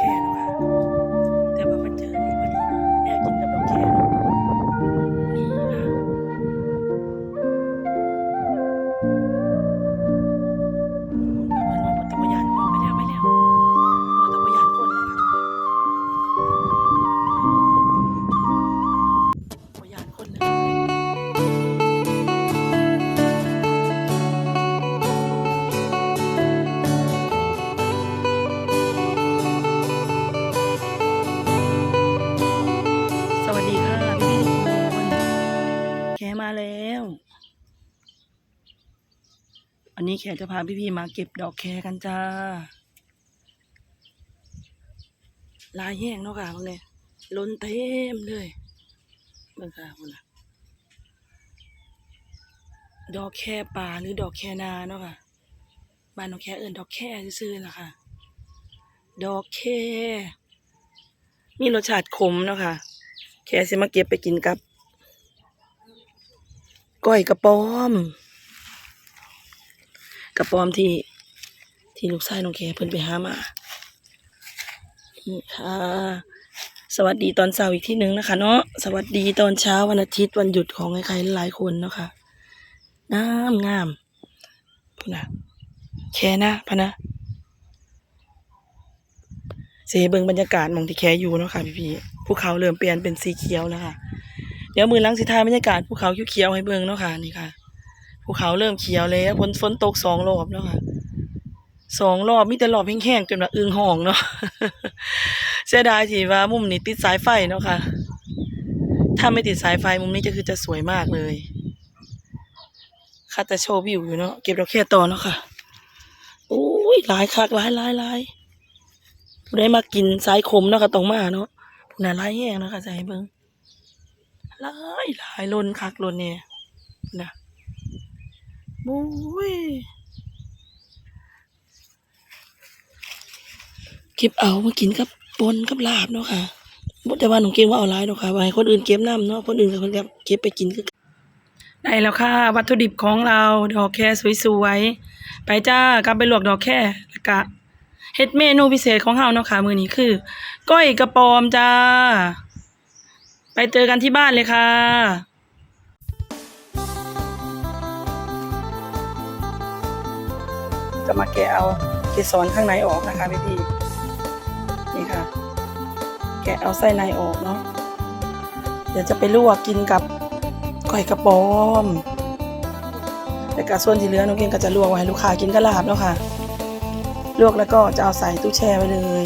Can't wait. วันนี้แขกจะพาพี่ๆมาเก็บดอกแคกันจ้า ลายแห้งเนาะค่ะพวกนี้ล้นเต็มเลยเบิ่งค่ะพวกน่ะดอกแค่ป่าหรือดอกแค่นาเนาะค่ะบ้านดอกแค่เอิ้นดอกแค่ซื่อๆล่ะค่ะ ดอกแค่มีรสชาติขมเนาะค่ะ แค่สิมาเก็บไปกินกับก้อยกระป๋อม กระป๋อมที่ที่ลูกชายน้องแคเพิ่นไปหามานี่ค่ะ สวัสดีตอนเช้าอีกที่หนึ่งนะคะ เนาะสวัสดีตอนเช้าวันอาทิตย์วันหยุดของใครๆหลายคนเนาะค่ะงามงามพูนะแค่นะพะนะเสเบิงบรรยากาศมองที่แคอยู่เนาะค่ะพี่ๆภูเขาเริ่มเปลี่ยนเป็นสีเขียวแล้วค่ะ เดี๋ยวมือล้างสิทายบรรยากาศภูเขาเขียวๆให้เบิงเนาะค่ะนี่ค่ะ ภูเขาเริ่มเขียวแล้วฝนฝนตกสองรอบแล้วค่ะสองรอบมีแต่รอบแห้งๆจนว่าอึงห่องเนาะเสียดายที่ว่ามุมนี้ติดสายไฟเนาะค่ะ ถ้าไม่ติดสายไฟมุมนี้จะคือจะสวยมากเลยค่ะแต่โชว์วิวอยู่เนาะเก็บดอกแค่ต่อเนาะค่ะโอ้ยหลายคักหลายหลายหลายผู้ได้มากินสายขมเนาะค่ะตรงมาเนาะผู้น่าหลายแห้งเนาะค่ะจะให้เบิ่งหลายหลายล้นคักล้นเนี่ยนะ โอ้ยเก็บเอามากินกับปนกับลาบเนาะค่ะแต่ว่าหนูเก่งว่าเอาหลายเนาะค่ะไว้คนอื่นเก็บน้ำเนาะคนอื่นก็คนเก็บเก็บไปกินคือได้แล้วค่ะ วัตถุดิบของเราดอกแค่สวยๆไปจ้ากลับไปลวกดอกแค่ล้วก็เฮ็ดเมนูพิเศษของเฮาเนาะค่ะมื้อนี้คือ ก้อยกระปอมจ้า ไปเจอกันที่บ้านเลยค่ะ จะมาแกะเอาเกสรข้างในออกนะคะพี่พี่นี่ค่ะ แกะเอาไส้ในออกเนาะเดี๋ยวจะไปลวกกินกับก้อยกระป๋อมแต่กระส่วนที่เหลือน้องเก่งก็จะลวกไว้ให้ลูกค้ากินกับลาบเนาะค่ะ ลวกแล้วก็จะเอาใส่ตู้แช่ไว้เลย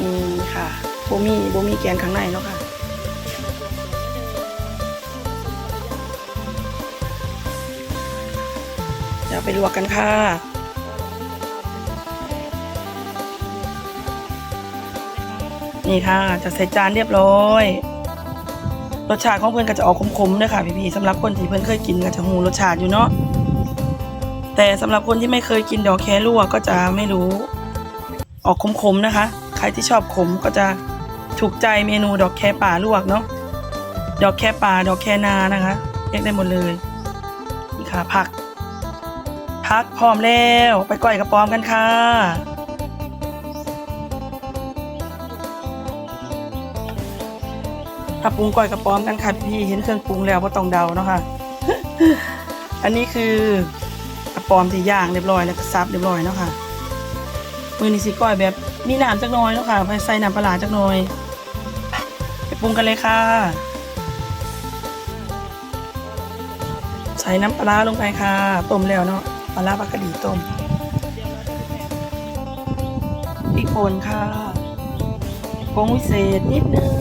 นี่ค่ะโบมี่โบมี่แกนข้างในเนาะค่ะ เดี๋ยวไปลวกกันค่ะ นี่ค่ะ จะใส่จานเรียบร้อย รสชาติของเพื่อนก็จะออกขมๆด้วยค่ะพี่ๆสำหรับคนที่เพื่อนเคยกินก็จะหูรสชาติอยู่เนาะแต่สำหรับคนที่ไม่เคยกินดอกแคลวกก็จะไม่รู้ ออกขมๆนะคะ ใครที่ชอบขมก็จะถูกใจเมนูดอกแคป่าลวกเนาะดอกแคป่าดอกแคนานะคะเรียกได้หมดเลยนี่ค่ะผัก พักพร้อมแล้วไปก่อยกระป๋อมกันค่ะถ้าปรุงก่อยกระป๋อมกันค่ะพี่เห็นเครื่องปรุงแล้วก็ต้องเดาเนาะค่ะ อันนี้คือกระป๋อมที่ย่างเรียบร้อยแล้วก็ซับเรียบร้อยเนาะค่ะมือนี้สิก้อยแบบมีน้ำจักน้อยเนาะค่ะไปใส่น้ำปลาจักน่อยไปปรุงกันเลยค่ะ ใส่น้ำปลาลงไปค่ะต้มแล้วเนาะ ปลาร้าปลากระดีต้มพริกป่นค่ะผงวิเศษนิดนึง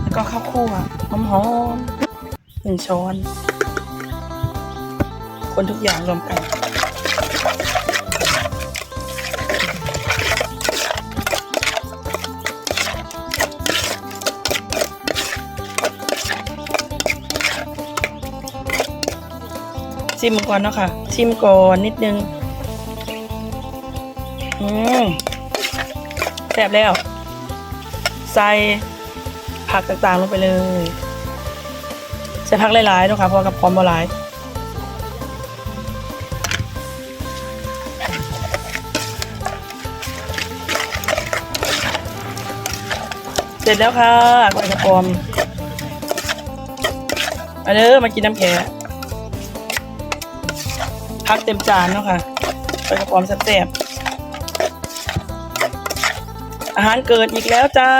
แล้วก็ข้าวคั่วหอมๆหนึ่งช้อน คนทุกอย่างรวมกัน ชิมก่อนเนาะค่ะ ชิมก่อนนิดนึง อืมแซ่บแล้ว ใส่ผักต่างๆลงไปเลย ใส่ผักหลายๆเนาะค่ะเพราะกับพร้อมบหลายเสร็จแล้วค่ะกล้วยกระปอมมาเด้อมากินน้ำแข็ง พักเต็มจานเนาะค่ะไปกระป๋อมแซ่บๆอาหารเกิดอีกแล้วจ้า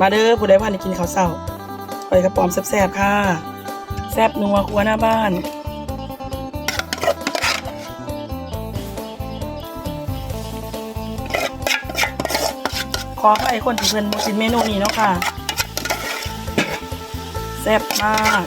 มาเด้อผู้ใดผ่านได้กินข้าวเศร้าไปกระป๋อมแซ่บๆค่ะ แซ่บนัวครัวหน้าบ้าน อให้คนที่เพิ่นบ่กินเมนูนี้เนาะค่ะแซ่บมาก